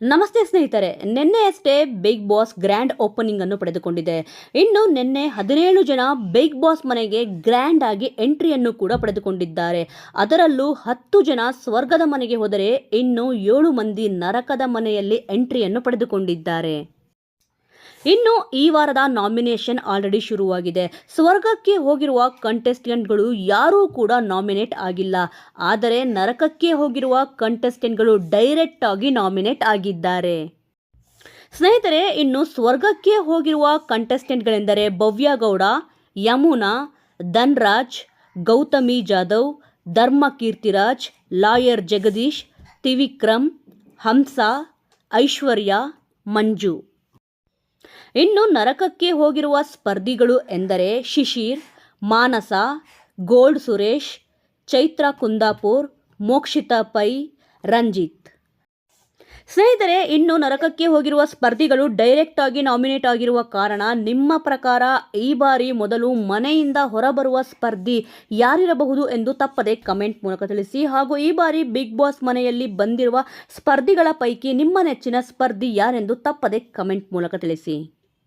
ನಮಸ್ತೆ ಸ್ನೇಹಿತರೆ ನಿನ್ನೆಯಷ್ಟೇ ಬಿಗ್ ಬಾಸ್ ಗ್ರ್ಯಾಂಡ್ ಓಪನಿಂಗ್ ಅನ್ನು ಪಡೆದುಕೊಂಡಿದೆ. ಇನ್ನು ನಿನ್ನೆ ಹದಿನೇಳು ಜನ ಬಿಗ್ ಬಾಸ್ ಮನೆಗೆ ಗ್ರ್ಯಾಂಡ್ ಆಗಿ ಎಂಟ್ರಿಯನ್ನು ಕೂಡ ಪಡೆದುಕೊಂಡಿದ್ದಾರೆ. ಅದರಲ್ಲೂ ಹತ್ತು ಜನ ಸ್ವರ್ಗದ ಮನೆಗೆ ಹೋದರೆ ಇನ್ನು ಏಳು ಮಂದಿ ನರಕದ ಮನೆಯಲ್ಲಿ ಎಂಟ್ರಿಯನ್ನು ಪಡೆದುಕೊಂಡಿದ್ದಾರೆ. ಇನ್ನು ಈ ವಾರದ ನಾಮಿನೇಷನ್ ಆಲ್ರೆಡಿ ಶುರುವಾಗಿದೆ. ಸ್ವರ್ಗಕ್ಕೆ ಹೋಗಿರುವ ಕಂಟೆಸ್ಟೆಂಟ್ಗಳು ಯಾರೂ ಕೂಡ ನಾಮಿನೇಟ್ ಆಗಿಲ್ಲ. ಆದರೆ ನರಕಕ್ಕೆ ಹೋಗಿರುವ ಕಂಟೆಸ್ಟೆಂಟ್ಗಳು ಡೈರೆಕ್ಟ್ ಆಗಿ ನಾಮಿನೇಟ್ ಆಗಿದ್ದಾರೆ. ಸ್ನೇಹಿತರೆ, ಇನ್ನು ಸ್ವರ್ಗಕ್ಕೆ ಹೋಗಿರುವ ಕಂಟೆಸ್ಟೆಂಟ್ಗಳೆಂದರೆ ಭವ್ಯಗೌಡ ಯಮುನಾ, ಧನ್ರಾಜ್, ಗೌತಮಿ ಜಾಧವ್ ಧರ್ಮ ಕೀರ್ತಿರಾಜ್ ಲಾಯರ್ ಜಗದೀಶ್, ತ್ರಿವಿಕ್ರಮ್, ಹಂಸ, ಐಶ್ವರ್ಯ, ಮಂಜು. ಇನ್ನು ನರಕಕ್ಕೆ ಹೋಗಿರುವ ಸ್ಪರ್ಧಿಗಳು ಎಂದರೆ ಶಿಶಿರ್ ಮಾನಸ ಗೋಲ್ಡ್ ಸುರೇಶ್ ಚೈತ್ರ ಕುಂದಾಪುರ್ ಮೋಕ್ಷಿತಾ ಪೈ ರಂಜಿತ್. ಸ್ನೇಹಿತರೆ, ಇನ್ನು ನರಕಕ್ಕೆ ಹೋಗಿರುವ ಸ್ಪರ್ಧಿಗಳು ಡೈರೆಕ್ಟ್ ಆಗಿ ನಾಮಿನೇಟ್ ಆಗಿರುವ ಕಾರಣ ನಿಮ್ಮ ಪ್ರಕಾರ ಈ ಬಾರಿ ಮೊದಲು ಮನೆಯಿಂದ ಹೊರಬರುವ ಸ್ಪರ್ಧಿ ಯಾರಿರಬಹುದು ಎಂದು ತಪ್ಪದೆ ಕಮೆಂಟ್ ಮೂಲಕ ತಿಳಿಸಿ. ಹಾಗೂ ಈ ಬಾರಿ ಬಿಗ್ ಬಾಸ್ ಮನೆಯಲ್ಲಿ ಬಂದಿರುವ ಸ್ಪರ್ಧಿಗಳ ಪೈಕಿ ನಿಮ್ಮ ನೆಚ್ಚಿನ ಸ್ಪರ್ಧಿ ಯಾರೆಂದು ತಪ್ಪದೆ ಕಮೆಂಟ್ ಮೂಲಕ ತಿಳಿಸಿ.